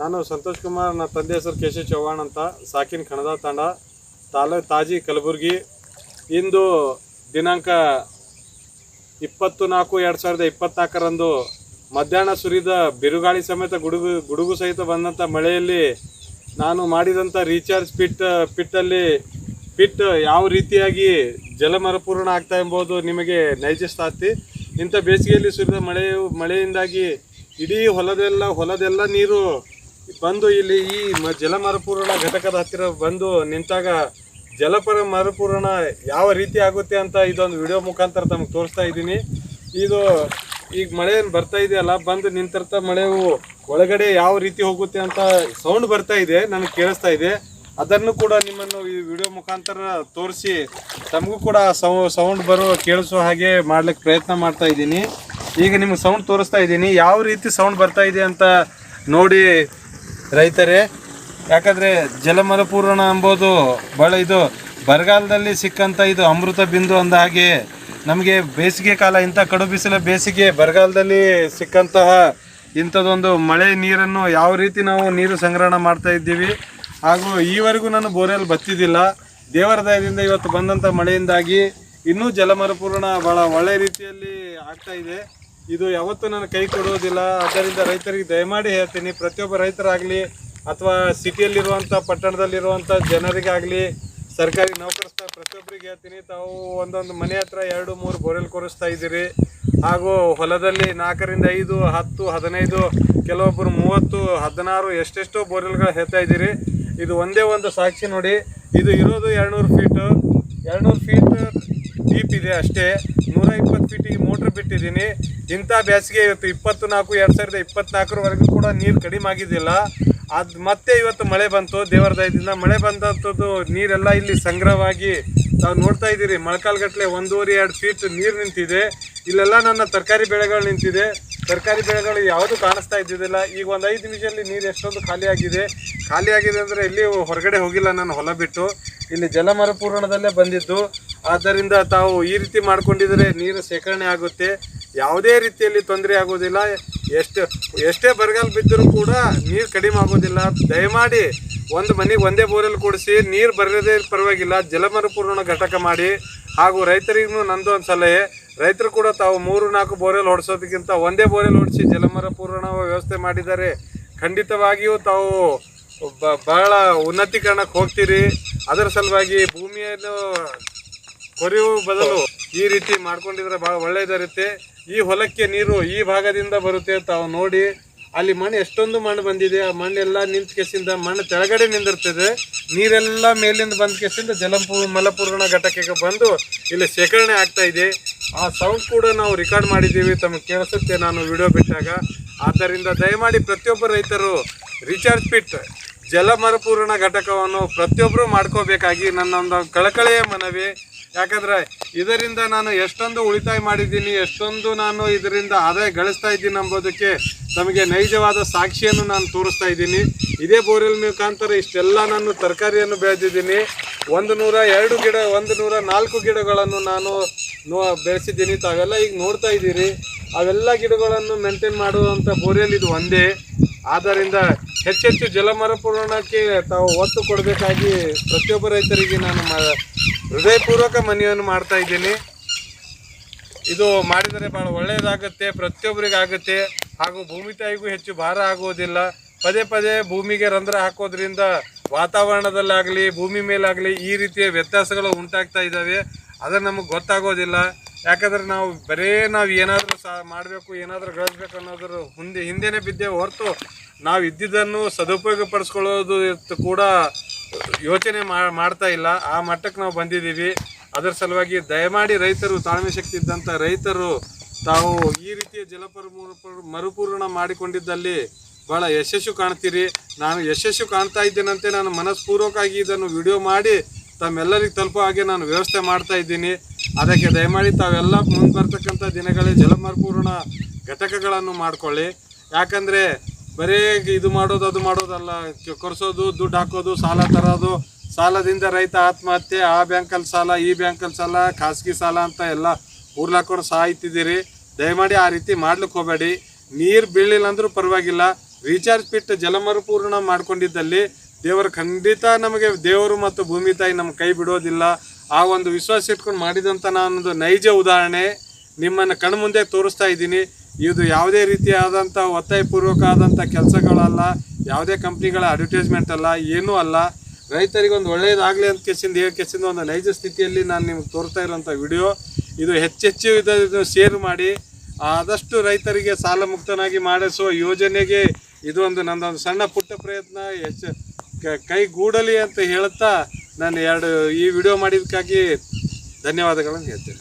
ನಾನು ಸಂತೋಷ್ ಕುಮಾರ್ ನನ್ನ ತಂದೆ ಹೆಸರು ಕೇಶವ್ ಚೌಹಾಣ್ ಅಂತ, ಸಾಕಿನ ಕಣದ ತಂಡ. ತಾಲೂಕ್ ತಾಜಿ ಕಲಬುರ್ಗಿ. ಇಂದು ದಿನಾಂಕ ಇಪ್ಪತ್ತು ನಾಲ್ಕು ಎರಡು ಸಾವಿರದ ಇಪ್ಪತ್ತ್ನಾಲ್ಕರಂದು ಮಧ್ಯಾಹ್ನ ಸುರಿದ ಬಿರುಗಾಳಿ ಸಮೇತ ಗುಡುಗು ಗುಡುಗು ಸಹಿತ ಬಂದಂಥ ಮಳೆಯಲ್ಲಿ ನಾನು ಮಾಡಿದಂಥ ರೀಚಾರ್ಜ್ ಪಿಟ್ ಪಿಟ್ಟಲ್ಲಿ ಪಿಟ್ ಯಾವ ರೀತಿಯಾಗಿ ಜಲಮರಪೂರ್ಣ ಆಗ್ತಾ ಎಂಬುದು ನಿಮಗೆ ನೈಜ ಸಾತಿ ಇಂಥ ಬೇಸಿಗೆಯಲ್ಲಿ ಸುರಿದ ಮಳೆಯು, ಮಳೆಯಿಂದಾಗಿ ಇಡೀ ಹೊಲದೆಲ್ಲ ಹೊಲದೆಲ್ಲ ನೀರು ಬಂದು ಇಲ್ಲಿ ಈ ಮ ಮರುಪೂರಣ ಘಟಕದ ಹತ್ತಿರ ಬಂದು ನಿಂತಾಗ ಜಲಪರ ಮರುಪೂರಣ ಯಾವ ರೀತಿ ಆಗುತ್ತೆ ಅಂತ ಇದೊಂದು ವಿಡಿಯೋ ಮುಖಾಂತರ ತಮಗೆ ತೋರಿಸ್ತಾ ಇದ್ದೀನಿ. ಇದು ಈಗ ಮಳೆ ಏನು ಬರ್ತಾ ಇದೆಯಲ್ಲ, ಬಂದು ನಿಂತಿರ್ತ ಮಳೆವು ಒಳಗಡೆ ಯಾವ ರೀತಿ ಹೋಗುತ್ತೆ ಅಂತ ಸೌಂಡ್ ಬರ್ತಾ ಇದೆ, ನನಗೆ ಕೇಳಿಸ್ತಾ ಇದೆ. ಅದನ್ನು ಕೂಡ ನಿಮ್ಮನ್ನು ಈ ವಿಡಿಯೋ ಮುಖಾಂತರ ತೋರಿಸಿ ತಮಗೂ ಕೂಡ ಸೌಂಡ್ ಬರೋ ಕೇಳಿಸೋ ಹಾಗೆ ಮಾಡ್ಲಿಕ್ಕೆ ಪ್ರಯತ್ನ ಮಾಡ್ತಾ ಇದ್ದೀನಿ. ಈಗ ನಿಮ್ಗೆ ಸೌಂಡ್ ತೋರಿಸ್ತಾ ಇದ್ದೀನಿ, ಯಾವ ರೀತಿ ಸೌಂಡ್ ಬರ್ತಾ ಇದೆ ಅಂತ ನೋಡಿ ರೈತರೇ, ಯಾಕಂದ್ರೆ ಜಲಮರಪೂರಣ ಅಂಬೋದು ಬಹಳ ಇದು, ಬರಗಾಲದಲ್ಲಿ ಸಿಕ್ಕಂತ ಇದು ಅಮೃತ ಬಿಂದು ಅಂದ ಹಾಗೆ ನಮಗೆ ಬೇಸಿಗೆ ಕಾಲ ಇಂಥ ಕಡು ಬಿಸಿಲ ಬೇಸಿಗೆ ಬರಗಾಲದಲ್ಲಿ ಸಿಕ್ಕಂತಹ ಇಂಥದ್ದೊಂದು ಮಳೆ ನೀರನ್ನು ಯಾವ ರೀತಿ ನಾವು ನೀರು ಸಂಗ್ರಹಣ ಮಾಡ್ತಾ ಇದ್ದೀವಿ, ಹಾಗೂ ಈವರೆಗೂ ನಾನು ಬೋರ್ವೆಲ್ ಬತ್ತಿದ್ದಿಲ್ಲ, ದೇವರ ದಯದಿಂದ ಇವತ್ತು ಬಂದಂಥ ಮಳೆಯಿಂದಾಗಿ ಇನ್ನೂ ಜಲಮರಪೂರ್ಣ ಭಾಳ ಒಳ್ಳೆ ರೀತಿಯಲ್ಲಿ ಆಗ್ತಾ ಇದೆ. ಇದು ಯಾವತ್ತೂ ನಾನು ಕೈ ಕೊಡುವುದಿಲ್ಲ. ಆದ್ದರಿಂದ ರೈತರಿಗೆ ದಯಮಾಡಿ ಹೇಳ್ತೀನಿ, ಪ್ರತಿಯೊಬ್ಬ ರೈತರಾಗಲಿ ಅಥವಾ ಸಿಟಿಯಲ್ಲಿರುವಂಥ ಪಟ್ಟಣದಲ್ಲಿರುವಂಥ ಜನರಿಗಾಗಲಿ, ಸರ್ಕಾರಿ ನೌಕರಸ್ಥ ಪ್ರತಿಯೊಬ್ಬರಿಗೆ ಹೇಳ್ತೀನಿ, ತಾವು ಒಂದೊಂದು ಮನೆ ಹತ್ರ ಎರಡು, ಮೂರು ಬೋರೆಲ್ ಕೊರಿಸ್ತಾ ಇದ್ದೀರಿ. ಹಾಗೂ ಹೊಲದಲ್ಲಿ ನಾಲ್ಕರಿಂದ ಐದು, ಹತ್ತು, ಹದಿನೈದು, ಕೆಲವೊಬ್ಬರು ಮೂವತ್ತು, ಹದಿನಾರು, ಎಷ್ಟೆಷ್ಟೋ ಬೋರೆಲ್ಗಳು ಹೇಳ್ತಾ ಇದ್ದೀರಿ. ಇದು ಒಂದೇ ಒಂದು ಸಾಕ್ಷಿ ನೋಡಿ. ಇದು ಇರೋದು ಎರಡುನೂರು ಫೀಟು. ಎರಡುನೂರು ಫೀಟ್ ಡೀಪ್ ಇದೆ ಅಷ್ಟೇ. ನೂರ ಇಪ್ಪತ್ತು ಫೀಟಿಗೆ ಮೋಟ್ರ್ ಬಿಟ್ಟಿದ್ದೀನಿ. ಇಂಥ ಬೇಸಿಗೆ ಇವತ್ತು ಇಪ್ಪತ್ತು ನಾಲ್ಕು ಎರಡು ಸಾವಿರದ ಇಪ್ಪತ್ತ್ನಾಲ್ಕರವರೆಗೂ ಕೂಡ ನೀರು ಕಡಿಮೆ ಆಗಿದ್ದಿಲ್ಲ. ಅದು ಮತ್ತೆ ಇವತ್ತು ಮಳೆ ಬಂತು, ದೇವರ ದಯದಿಂದ. ಮಳೆ ಬಂದಂಥದ್ದು ನೀರೆಲ್ಲ ಇಲ್ಲಿ ಸಂಗ್ರಹವಾಗಿ ತಾವು ನೋಡ್ತಾ ಇದ್ದೀರಿ. ಮೊಳಕಾಲ್ಗಟ್ಲೆ ಒಂದೂವರೆ, ಎರಡು ಫೀಟ್ ನೀರು ನಿಂತಿದೆ. ಇಲ್ಲೆಲ್ಲ ನನ್ನ ತರಕಾರಿ ಬೆಳೆಗಳು ನಿಂತಿದೆ. ತರಕಾರಿ ಬೆಳೆಗಳು ಯಾವುದೂ ಕಾಣಿಸ್ತಾ ಇದ್ದಿದ್ದಿಲ್ಲ. ಈಗ ಒಂದು ಐದು ನಿಮಿಷದಲ್ಲಿ ನೀರು ಎಷ್ಟೊಂದು ಖಾಲಿಯಾಗಿದೆ ಖಾಲಿಯಾಗಿದೆ ಅಂದರೆ ಇಲ್ಲಿ ಹೊರಗಡೆ ಹೋಗಿಲ್ಲ ನಾನು ಹೊಲ ಬಿಟ್ಟು. ಇಲ್ಲಿ ಜಲಮರಪೂರಣದಲ್ಲೇ ಬಂದಿದ್ದು. ಆದ್ದರಿಂದ ತಾವು ಈ ರೀತಿ ಮಾಡ್ಕೊಂಡಿದ್ರೆ ನೀರು ಶೇಖರಣೆ ಆಗುತ್ತೆ. ಯಾವುದೇ ರೀತಿಯಲ್ಲಿ ತೊಂದರೆ ಆಗೋದಿಲ್ಲ. ಎಷ್ಟು, ಎಷ್ಟೇ ಬರಗಾಲ ಬಿದ್ದರೂ ಕೂಡ ನೀರು ಕಡಿಮೆ ಆಗೋದಿಲ್ಲ. ದಯಮಾಡಿ ಒಂದು ಮನೆಗೆ ಒಂದೇ ಬೋರಲ್ಲಿ ಕೊಡಿಸಿ ನೀರು ಬರದೇ ಪರವಾಗಿಲ್ಲ. ಜಲಮರುಪೂರ್ಣ ಘಟಕ ಮಾಡಿ. ಹಾಗೂ ರೈತರಿಗೂ ನಂದು ಒಂದು ಸಲಹೆ. ರೈತರು ಕೂಡ ತಾವು ಮೂರು, ನಾಲ್ಕು ಬೋರೆಲ್ ಹೊಡ್ಸೋದಕ್ಕಿಂತ ಒಂದೇ ಬೋರೆಲ್ ಹೊಡಿಸಿ ಜಲಮರಪೂರ್ಣ ವ್ಯವಸ್ಥೆ ಮಾಡಿದರೆ ಖಂಡಿತವಾಗಿಯೂ ತಾವು ಬಹಳ ಉನ್ನತೀಕರಣಕ್ಕೆ ಹೋಗ್ತೀರಿ. ಅದರ ಸಲುವಾಗಿ ಭೂಮಿಯನ್ನು ಕೊರೆಯುವ ಬದಲು ಈ ರೀತಿ ಮಾಡ್ಕೊಂಡಿದ್ರೆ ಬಹಳ ಒಳ್ಳೇದಿರುತ್ತೆ ಈ ಹೊಲಕ್ಕೆ ನೀರು ಈ ಭಾಗದಿಂದ ಬರುತ್ತೆ ತಾವು ನೋಡಿ, ಅಲ್ಲಿ ಮಣ್ಣು ಎಷ್ಟೊಂದು ಮಣ್ಣು ಬಂದಿದೆ, ಆ ಮಣ್ಣೆಲ್ಲ ನಿಂತ ಕೆಸಿಂದ ಮಣ್ಣು ತೆಳಗಡೆ ನಿಂದಿರ್ತದೆ. ನೀರೆಲ್ಲ ಮೇಲಿಂದ ಬಂದ ಕೆಸಿಂದ ಜಲಪೂ, ಮಲಪೂರ್ಣ ಘಟಕಕ್ಕೆ ಬಂದು ಇಲ್ಲಿ ಶೇಖರಣೆ ಆಗ್ತಾ ಇದೆ. ಆ ಸೌಂಡ್ ಕೂಡ ನಾವು ರೆಕಾರ್ಡ್ ಮಾಡಿದ್ದೀವಿ ತಮಗೆ ಕೇಳಿಸುತ್ತೆ ನಾನು ವಿಡಿಯೋ ಬಿಟ್ಟಾಗ. ಆದ್ದರಿಂದ ದಯಮಾಡಿ ಪ್ರತಿಯೊಬ್ಬ ರೈತರು ರಿಚಾರ್ಜ್ ಪಿಟ್ ಜಲ ಮರುಪೂರಣ ಘಟಕವನ್ನು ಪ್ರತಿಯೊಬ್ಬರು ಮಾಡ್ಕೋಬೇಕಾಗಿ ನನ್ನ ಒಂದು ಕಳಕಳೆಯ ಮನವಿ. ಯಾಕಂದ್ರೆ ಇದರಿಂದ ನಾನು ಎಷ್ಟೊಂದು ಉಳಿತಾಯ ಮಾಡಿದ್ದೀನಿ, ಎಷ್ಟೊಂದು ನಾನು ಇದರಿಂದ ಆದಾಯ ಗಳಿಸ್ತಾ ಇದ್ದೀನಿ ಎಂಬುದಕ್ಕೆ ನಮಗೆ ನೈಜವಾದ ಸಾಕ್ಷಿಯನ್ನು ನಾನು ತೋರಿಸ್ತಾ ಇದ್ದೀನಿ. ಇದೇ ಬೋರಿಲ್ ಮುಖಾಂತರ ಇಷ್ಟೆಲ್ಲ ನಾನು ತರಕಾರಿಯನ್ನು ಬೆಳೆದಿದ್ದೀನಿ. ಒಂದು ನೂರ ಎರಡು ಗಿಡ, ಒಂದು ನೂರ ನಾಲ್ಕು ಗಿಡಗಳನ್ನು ನಾನು ನೋ, ಬೆಳೆಸಿದ್ದೀನಿ. ತಾವೆಲ್ಲ ಈಗ ನೋಡ್ತಾ ಇದ್ದೀರಿ. ಅವೆಲ್ಲ ಗಿಡಗಳನ್ನು ಮೇಂಟೈನ್ ಮಾಡುವಂಥ ಬೋರಿಯಲ್ಲಿ ಇದು ಒಂದೇ. ಆದ್ದರಿಂದ ಹೆಚ್ಚೆಚ್ಚು ಜಲಮರಪೂರ್ಣಕ್ಕೆ ತಾವು ಒತ್ತು ಕೊಡಬೇಕಾಗಿ ಪ್ರತಿಯೊಬ್ಬ ರೈತರಿಗೆ ನಾನು ಹೃದಯಪೂರ್ವಕ ಮನವಿಯನ್ನು ಮಾಡ್ತಾ ಇದ್ದೀನಿ. ಇದು ಮಾಡಿದರೆ ಭಾಳ ಒಳ್ಳೆಯದಾಗುತ್ತೆ, ಪ್ರತಿಯೊಬ್ಬರಿಗಾಗುತ್ತೆ. ಹಾಗೂ ಭೂಮಿ ತಾಯಿಗೂ ಹೆಚ್ಚು ಭಾರ ಆಗುವುದಿಲ್ಲ. ಪದೇ ಪದೇ ಭೂಮಿಗೆ ರಂಧ್ರ ಹಾಕೋದ್ರಿಂದ ವಾತಾವರಣದಲ್ಲಾಗಲಿ, ಭೂಮಿ ಮೇಲಾಗಲಿ ಈ ರೀತಿಯ ವ್ಯತ್ಯಾಸಗಳು ಉಂಟಾಗ್ತಾ ಇದ್ದಾವೆ. ಅದು ನಮಗೆ ಗೊತ್ತಾಗೋದಿಲ್ಲ. ಯಾಕಂದರೆ ನಾವು ಬರೇ ನಾವು ಏನಾದರೂ ಸಹ ಮಾಡಬೇಕು, ಏನಾದರೂ ಗಳಿಸ್ಬೇಕು ಅನ್ನೋದ್ರ ಮುಂದೆ ಹಿಂದೆನೇ ಬಿದ್ದೇವೆ ಹೊರತು ನಾವು ಇದ್ದಿದ್ದನ್ನು ಸದುಪಯೋಗ ಪಡಿಸ್ಕೊಳ್ಳೋದು ಕೂಡ ಯೋಚನೆ ಮಾಡ್ತಾ ಇಲ್ಲ. ಆ ಮಟ್ಟಕ್ಕೆ ನಾವು ಬಂದಿದ್ದೀವಿ. ಅದರ ಸಲುವಾಗಿ ದಯಮಾಡಿ ರೈತರು, ತಾಳ್ಮೆ ಶಕ್ತಿ ಇದ್ದಂಥ ರೈತರು, ತಾವು ಈ ರೀತಿಯ ಜಲಪರ ಮರುಪೂರಣ ಮರುಪೂರ್ಣ ಮಾಡಿಕೊಂಡಿದ್ದಲ್ಲಿ ಬಹಳ ಯಶಸ್ಸು ಕಾಣ್ತೀರಿ. ನಾನು ಯಶಸ್ಸು ಕಾಣ್ತಾ ಇದ್ದೇನಂತೆ ನಾನು ಮನಸ್ಪೂರ್ವಕವಾಗಿ ಇದನ್ನು ವಿಡಿಯೋ ಮಾಡಿ ತಮ್ಮೆಲ್ಲರಿಗೆ ತಲುಪೋ ಹಾಗೆ ನಾನು ವ್ಯವಸ್ಥೆ ಮಾಡ್ತಾ ಇದ್ದೀನಿ. ಅದಕ್ಕೆ ದಯಮಾಡಿ ತಾವೆಲ್ಲ ಮುಂದೆ ಬರ್ತಕ್ಕಂಥ ದಿನಗಳಲ್ಲಿ ಜಲಮರುಪೂರ್ಣ ಘಟಕಗಳನ್ನು ಮಾಡಿಕೊಳ್ಳಿ. ಯಾಕಂದರೆ ಬರೀ ಇದು ಮಾಡೋದು, ಅದು ಮಾಡೋದಲ್ಲ. ಕೊರ್ಸೋದು, ದುಡ್ಡು ಹಾಕೋದು, ಸಾಲ ತರೋದು, ಸಾಲದಿಂದ ರೈತ ಆತ್ಮಹತ್ಯೆ, ಆ ಬ್ಯಾಂಕಲ್ಲಿ ಸಾಲ, ಈ ಬ್ಯಾಂಕಲ್ಲಿ ಸಾಲ, ಖಾಸಗಿ ಸಾಲ ಅಂತ ಎಲ್ಲ ಊರ್ಲಾಕೊಂಡು ಸಾಯ್ತಿದ್ದೀರಿ. ದಯಮಾಡಿ ಆ ರೀತಿ ಮಾಡ್ಲಿಕ್ಕೆ ಹೋಗಬೇಡಿ. ನೀರು ಬೀಳಿಲ್ಲ ಅಂದರೂ ಪರವಾಗಿಲ್ಲ. ರೀಚಾರ್ಜ್ ಪಿಟ್ ಜಲಮರುಪೂರ್ಣ ಮಾಡ್ಕೊಂಡಿದ್ದಲ್ಲಿ ದೇವರು ಖಂಡಿತ ನಮಗೆ ದೇವರು ಮತ್ತು ಭೂಮಿ ತಾಯಿ ನಮ್ಮ ಕೈ ಬಿಡೋದಿಲ್ಲ. ಆ ಒಂದು ವಿಶ್ವಾಸ ಇಟ್ಕೊಂಡು ಮಾಡಿದಂಥ ನಾನೊಂದು ನೈಜ ಉದಾಹರಣೆ ನಿಮ್ಮನ್ನು ಕಣ್ಮುಂದೆ ತೋರಿಸ್ತಾ ಇದ್ದೀನಿ. ಇದು ಯಾವುದೇ ರೀತಿಯಾದಂಥ ಒತ್ತಾಯಪೂರ್ವಕ ಆದಂಥ ಕೆಲಸಗಳಲ್ಲ, ಯಾವುದೇ ಕಂಪ್ನಿಗಳ ಅಡ್ವರ್ಟೈಸ್ಮೆಂಟ್ ಅಲ್ಲ ಏನೂ ಅಲ್ಲ. ರೈತರಿಗೆ ಒಂದು ಒಳ್ಳೆಯದಾಗಲಿ ಅಂತ ಕೆಸಿಂದ ಹೇಳಿ ಕೆಸಿಂದ ಒಂದು ನೈಜ ಸ್ಥಿತಿಯಲ್ಲಿ ನಾನು ನಿಮ್ಗೆ ತೋರ್ತಾ ಇರೋಂಥ ವಿಡಿಯೋ. ಇದು ಹೆಚ್ಚೆಚ್ಚು ಇದನ್ನು ಶೇರ್ ಮಾಡಿ. ಆದಷ್ಟು ರೈತರಿಗೆ ಸಾಲ ಮುಕ್ತನಾಗಿ ಮಾಡಿಸುವ ಯೋಜನೆಗೆ ಇದು ಒಂದು ನಂದೊಂದು ಸಣ್ಣ ಪುಟ್ಟ ಪ್ರಯತ್ನ. ಹೆಚ್ಚು ಕೈಗೂಡಲಿ ಅಂತ ಹೇಳುತ್ತಾ ನಾನು ಎರಡು ಈ ವಿಡಿಯೋ ಮಾಡಿದ್ದಕ್ಕಾಗಿ ಧನ್ಯವಾದಗಳನ್ನು ಹೇಳ್ತೇನೆ.